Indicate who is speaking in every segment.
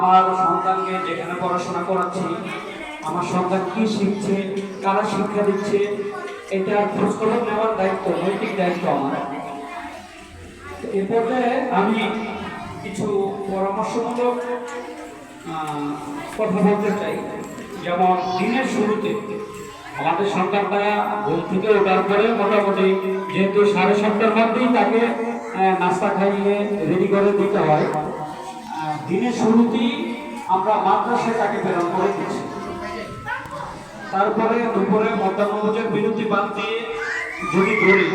Speaker 1: আমার সন্তানকে যেখানে পড়াশোনা করাচ্ছি, আমার সন্তান কি শিখছে, কারা শিক্ষা দিচ্ছে, এটা খোঁজখবর নেওয়ার দায়িত্ব, নৈতিক দায়িত্ব আমার। এ পর্যায়ে আমি কিছু পরামর্শমূলক কথা বলতে চাই। যেমন দিনের শুরুতে আমাদের সন্তানটা ঘুম থেকে ওঠার পরে মোটামুটি যেহেতু সাড়ে সাতটার মধ্যেই তাকে নাস্তা খাইয়ে রেডি করে দিতে হয় দিনের শুরুতেই আমরা মাদ্রাসায় তাকে প্রেরণ করে দিচ্ছি তারপরে দুপুরে মধ্যাহ্নভোজের বিরতি বাদ দিয়ে যদি ধরি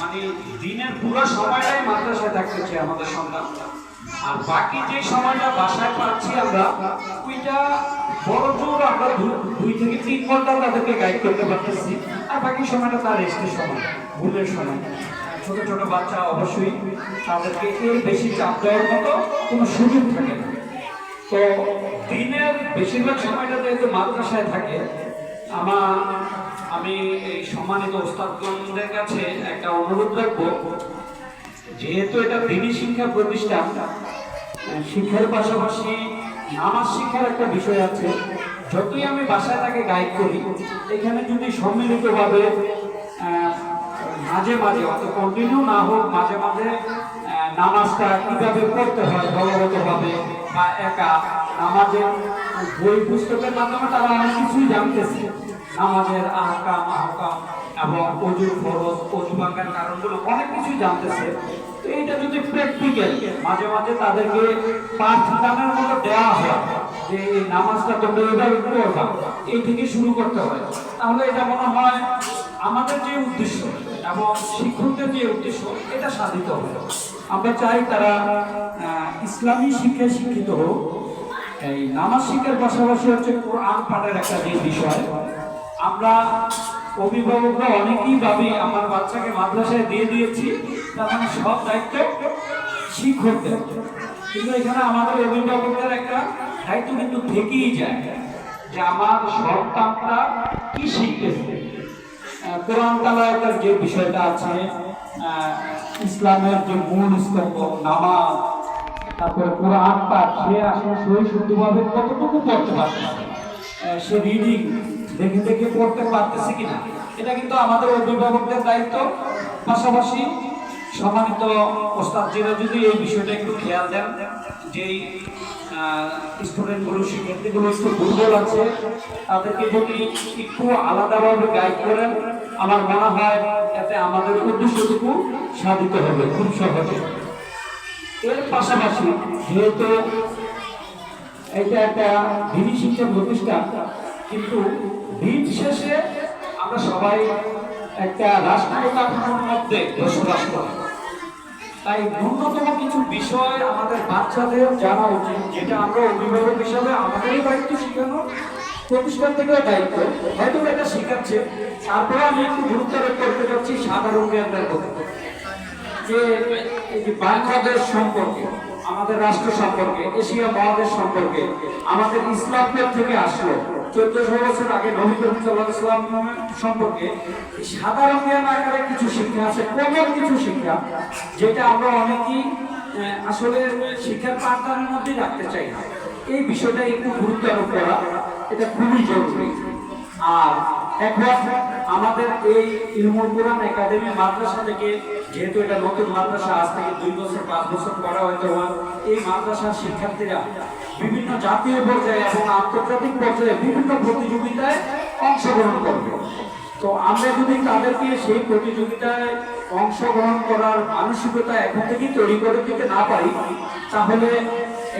Speaker 1: মানে দিনের পুরো সময়টাই মাদ্রাসায় থাকতেছে আমাদের সন্তান আর বাকি যে সময়টা বাসায় পাচ্ছি আমরা, ওইটা বড় জোর আমরা দুই থেকে তিন ঘণ্টা তাদেরকে গাইড করতে পারতেছি। আর বাকি সময়টা তার রেস্টের সময়, ভুলের সময়। ছোট ছোট বাচ্চা অবশ্যই তাদেরকে এর বেশি চাপ দেওয়ার মতো কোনো সুযোগ থাকে না। তো দিনের বেশিরভাগ সময়টা যেহেতু মাদ্রাসায় থাকে আমার আমি এই সম্মানিত ওস্তাদগণদের কাছে একটা অনুরোধ রাখব, যেহেতু এটা দিনী শিক্ষা প্রতিষ্ঠান শিক্ষার পাশাপাশি নামাজ শিক্ষার একটা বিষয় আছে, যতই আমি বাসায় তাকে গাইড করি, এখানে যদি সম্মিলিতভাবে মাঝে মাঝে অত কন্টিনিউ না হোক, মাঝে মাঝে নামাজটা কীভাবে পড়তে হয়, দলগতভাবে বা একা নামাজের বই পুস্তকের মাধ্যমে তারা অনেক কিছুই জানতেছে। নামাজের আহকাম আহকাম এবং অজুর ফরজ, অজু কারণগুলো অনেক কিছুই জানতেছে। তো এইটা যদি প্র্যাকটিক্যাল মাঝে মাঝে তাদেরকে পাঠদানের মতো দেওয়া হয় যে এই নামাজটা তোমরা এইভাবে করবা এই থেকে শুরু করতে হয়। তাহলে এটা মনে হয় আমাদের যে উদ্দেশ্য এবং শিক্ষকদের যে উদ্দেশ্য এটা সাধিত হবে। আমরা চাই তারা ইসলামী শিক্ষায় শিক্ষিত হোক। এই নামাজ শিক্ষার পাশাপাশি হচ্ছে কোরআন পাঠের একটা যে বিষয়। আমরা অভিভাবকরা অনেকেই ভাবি, আমার বাচ্চাকে মাদ্রাসায় দিয়ে দিয়েছি, তার মানে সব দায়িত্ব শিক্ষকদের। কিন্তু এখানে আমাদের অভিভাবকদের একটা দায়িত্ব কিন্তু থেকেই যায় যে আমার সন্তানটা কি শিখতেছে? কোরআন যে বিষয়টা আছে ইসলামের যে মূল স্তম্ভ নামাজ তারপরে পুরো পাঠ সে আসলে সই শুদ্ধভাবে কতটুকু পড়তে আহ, সে রিডিং দেখে দেখে পড়তে পারতেছে কিনা? এটা কিন্তু আমাদের অভিভাবকদের দায়িত্ব। পাশাপাশি সম্মানিত ওস্তাদজিরা, যদি এই বিষয়টা একটু খেয়াল দেন, যেই স্টুডেন্টগুলো শিক্ষার্থীগুলো একটু দুর্বল আছে, তাদেরকে যদি একটু আলাদাভাবে গাইড করেন, আমার মনে হয় এতে আমাদের উদ্দেশ্যটুকু সাধিত হবে, খুব সহজে। এর পাশাপাশি যেহেতু এটা একটা দিনী শিক্ষা প্রতিষ্ঠান, কিন্তু দিন শেষে আমরা সবাই একটা রাষ্ট্র কাঠামোর মধ্যে বসবাস করি। তাই ন্যূনতম কিছু বিষয় আমাদের বাচ্চাদের জানা উচিত, যেটা আমরা অভিভাবক হিসাবে আমাদেরই দায়িত্ব শেখানো, প্রতিষ্ঠান থেকে দায়িত্ব। হয়তো এটা শেখাচ্ছে, তারপরে আমি একটু গুরুত্ব আরোপ করতে চাচ্ছি সাধারণ জ্ঞানের যে বাংলাদেশ সম্পর্কে আমাদের রাষ্ট্র সম্পর্কে, এশিয়া মহাদেশ সম্পর্কে, আমাদের ইসলামের থেকে আসলো। চোদ্দশো বছর আগে নবী করিম সম্পর্কে সাধারণ জ্ঞান আকারে কিছু শিক্ষা আছে, কোমল কিছু শিক্ষা, যেটা আমরা অনেকেই আসলে শিক্ষার পাঠদানের মধ্যেই রাখতে চাই না। এই বিষয়টা একটু গুরুত্ব আরোপ করা, এটা খুবই জরুরি। আর এখন আমাদের এই ইলমুল কোরআন একাডেমি মাদ্রাসা থেকে, যেহেতু এটা নতুন মাদ্রাসা, আজ থেকে দুই বছর, পাঁচ বছর পরে হয়তো এই মাদ্রাসার শিক্ষার্থীরা বিভিন্ন জাতীয় পর্যায়ে এবং আন্তর্জাতিক পর্যায়ে বিভিন্ন প্রতিযোগিতায় অংশগ্রহণ করবে। তো আমরা যদি তাদেরকে সেই প্রতিযোগিতায় অংশগ্রহণ করার মানসিকতা এখন থেকেই তৈরি করে দিতে না পারি, তাহলে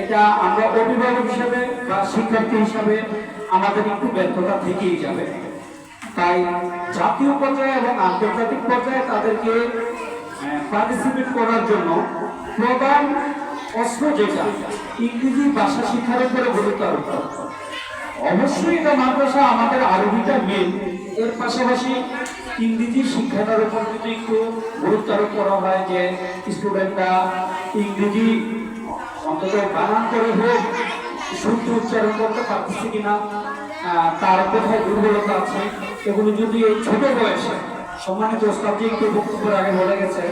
Speaker 1: এটা আমরা অভিভাবক হিসাবে বা শিক্ষার্থী হিসাবে আমাদের একটু ব্যর্থতা থেকেই যাবে। তাই জাতীয় পর্যায়ে এবং আন্তর্জাতিক পর্যায়ে তাদেরকে পার্টিসিপেট করার জন্য প্রধান অস্ত্র যেটা, ইংরেজি ভাষা শিক্ষার উপরে গুরুত্ব আরোপ। অবশ্যই এটা মাদ্রাসা আমাদের আরবিটা মেন এর পাশাপাশি ইংরেজি শিক্ষাটার উপর যদি একটু গুরুত্ব আরোপ করা হয় যে স্টুডেন্টরা ইংরেজি অন্তত বানান করে হোক শুদ্ধ উচ্চারণ করতে পারতেছে কিনা তার কোথায় দুর্বলতা আছে। এগুলো যদি এই ছোট বয়সে সম্মানিত ওস্তাদজি একটু বক্তব্যের আগে বলে গেছে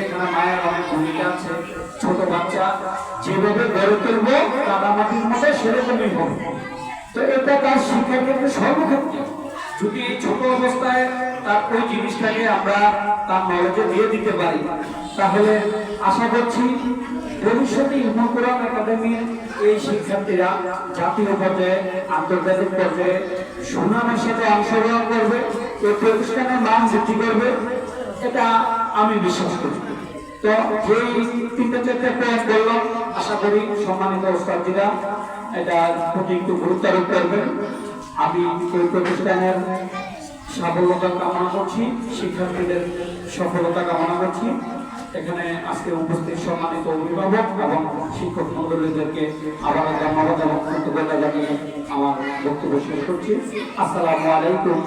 Speaker 1: এখানে মায়ের অনেক ভূমিকা আছে। ছোট বাচ্চা যেভাবে গড়ে তুলবো কাদামাটির মধ্যে সেরকমই হবে। তো এটা তার শিক্ষার ক্ষেত্রে সর্বক্ষেত্রে। যদি এই ছোট অবস্থায় তার ওই জিনিসটাকে আমরা তার নলেজে দিয়ে দিতে পারি, তাহলে আশা করছি ভবিষ্যতে ইলমুল কোরআন একাডেমির এই শিক্ষার্থীরা জাতীয় পর্যায়ে, আন্তর্জাতিক পর্যায়ে সুনামের সাথে অংশগ্রহণ করবে, এই প্রতিষ্ঠানের নাম বৃদ্ধি করবে, এটা আমি বিশ্বাস করি। তো যেই তিনটে চারটে পয়েন্ট বললাম, আশা করি সম্মানিত ওস্তাদিরা এটা প্রতি একটু গুরুত্ব আরোপ করবেন। আমি এই প্রতিষ্ঠানের সাফল্যতা কামনা করছি, শিক্ষার্থীদের সফলতা কামনা করছি। এখানে আজকে উপস্থিত সম্মানিত অভিভাবক এবং শিক্ষক মন্ডলীদেরকে আবার ধন্যবাদ এবং কৃতজ্ঞতা জানিয়ে আমার বক্তব্য শেষ করছি। আসসালামু আলাইকুম।